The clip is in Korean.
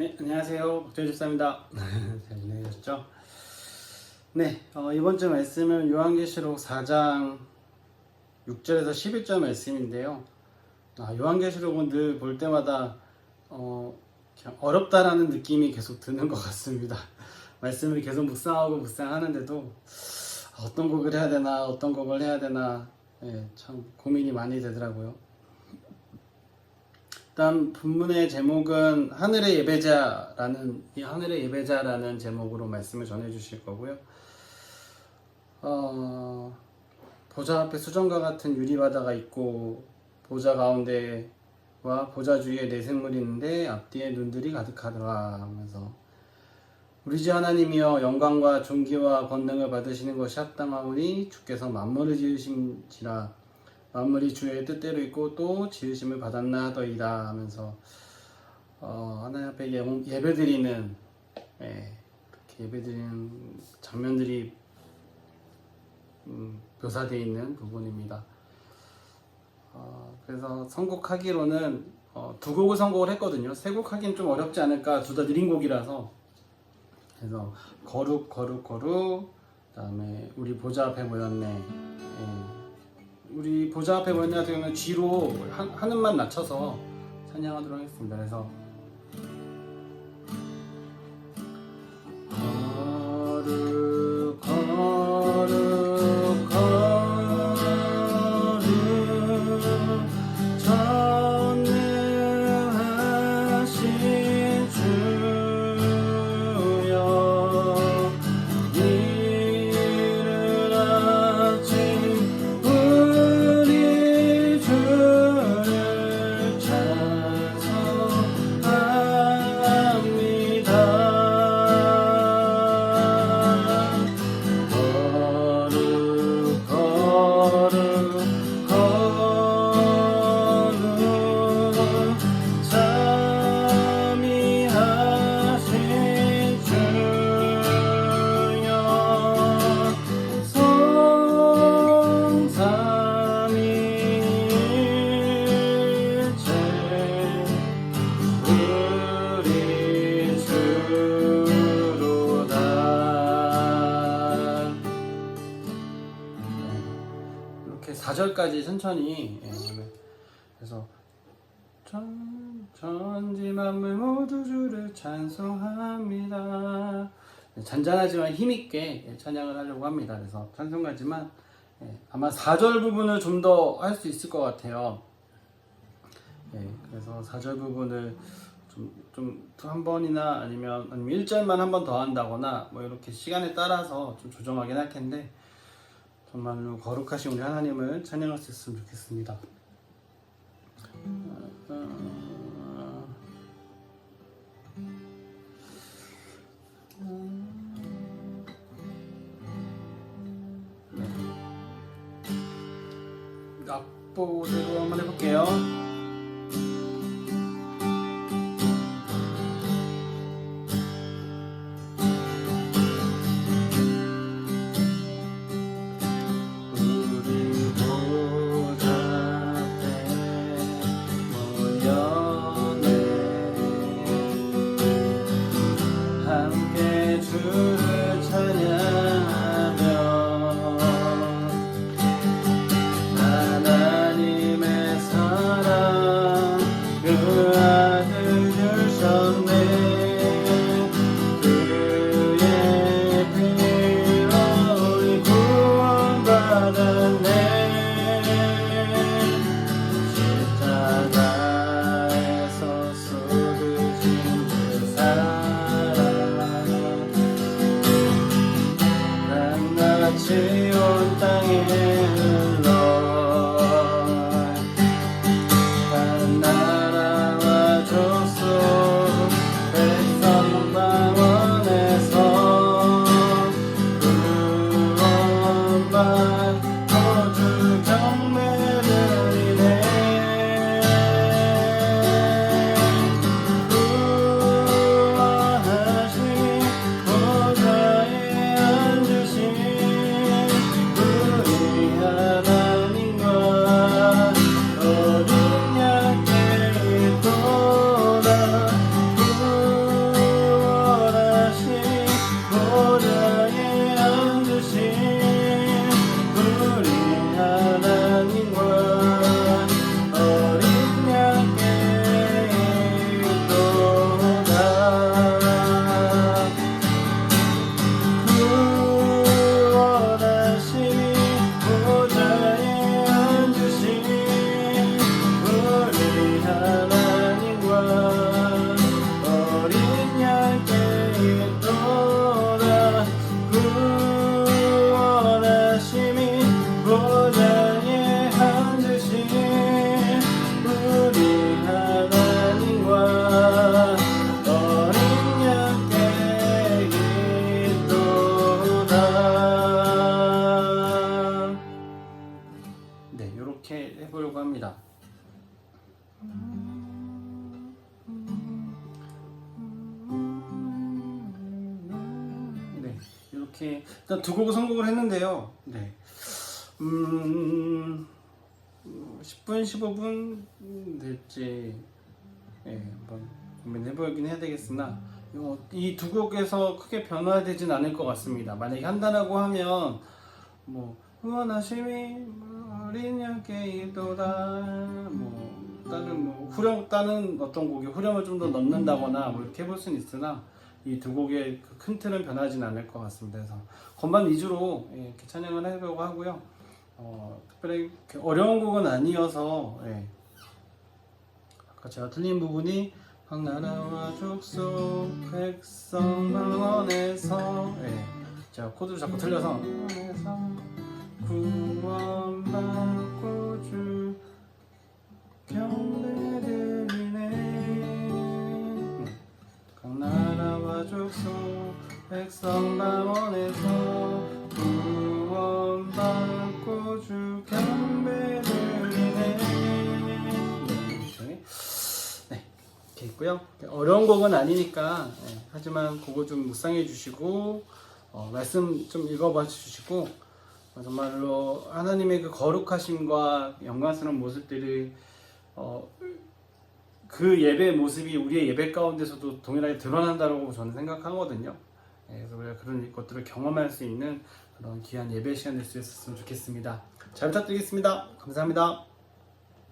네, 안녕하세요. 박재현 집사입니다. 잘 지내셨죠? 네, 어, 이번 주 말씀은 요한계시록 4장 6절에서 11절 말씀인데요. 아, 요한계시록은 늘 볼 때마다 어, 어렵다라는 느낌이 계속 드는 것 같습니다. 말씀을 계속 묵상하고 묵상하는데도 어떤 곡을 해야 되나, 어떤 곡을 해야 되나, 예, 참 고민이 많이 되더라고요. 일단 본문의 제목은 하늘의 예배자라는 이 하늘의 예배자라는 제목으로 말씀을 전해 주실 거고요. 어, 보좌 앞에 수정과 같은 유리바다가 있고 보좌 가운데와 보좌 주위에 내생물이 있는데 앞뒤에 눈들이 가득하더라 하면서 우리 주 하나님이여 영광과 존귀와 권능을 받으시는 것이 합당하오니 주께서 만물을 지으신지라 만물이 주의 뜻대로 있고 또 지으심을 받았나 하더이다 하면서 어, 하나님 앞에 예- 예배드리는 예, 그렇게 예배 드리는 장면들이 음, 묘사되어 있는 부분입니다. 어, 그래서 선곡하기로는 어, 두 곡을 선곡을 했거든요. 세 곡 하기는 좀 어렵지 않을까 둘 다 느린 곡이라서 그래서 거룩 거룩 거룩 그다음에 우리 보좌 앞에 모였네. 예. 우리 보좌 앞에 모였네 같은 경우는 G로 한, 한음만 낮춰서 찬양하도록 하겠습니다. 그래서 이렇게 4절까지 천천히 예, 그래서 전, 전지 만물 모두 주를 찬송합니다. 네, 잔잔하지만 힘있게 예, 찬양을 하려고 합니다. 그래서 찬송가지만 예, 아마 4절 부분을 좀 더 할 수 있을 것 같아요. 예, 그래서 4절 부분을 좀, 좀한 번이나 아니면, 아니면 1절만 한 번 더 한다거나 뭐 이렇게 시간에 따라서 좀 조정하긴 할 텐데 정말로 거룩하신 우리 하나님을 찬양할 수 있으면 좋겠습니다. 어, 네. 악보대로 한번 해볼게요. Seyo tangine 이렇게 일단 두 곡을 선곡을 했는데요. 네. 음, 10분, 15분 될지 예, 한번 고민해보긴 해야 되겠으나 이 두 곡에서 크게 변화되진 않을 것 같습니다. 만약에 한다라고 하면 뭐 원하심이 어린 양께이도다 뭐 다른 뭐 후렴 다른 어떤 곡에 후렴을 좀 더 넣는다거나 뭐 이렇게 해볼 수는 있으나 이 두 곡의 그 큰 틀은 변하진 않을 것 같습니다. 그래서 건반 위주로 예, 이렇게 찬양을 해보려고 하고요. 어, 특별히 어려운 곡은 아니어서 예. 아까 제가 틀린 부분이 황나라와 족속 백성 방언에서 예. 제가 코드를 자꾸 틀려서 구원받고 주 경배드리 성 방언에서 구원받고 주 경배 드리네 이렇게 네 이렇게 있고요 어려운 곡은 아니니까 네, 하지만 그거 좀 묵상해 주시고 어, 말씀 좀 읽어봐 주시고 어, 정말로 하나님의 그 거룩하심과 영광스러운 모습들을 어, 그 예배 모습이 우리의 예배 가운데서도 동일하게 드러난다고 저는 생각하거든요. 예, 그래서 우리가 그런 것들을 경험할 수 있는 그런 귀한 예배 시간 될 수 있었으면 좋겠습니다. 잘 부탁드리겠습니다. 감사합니다.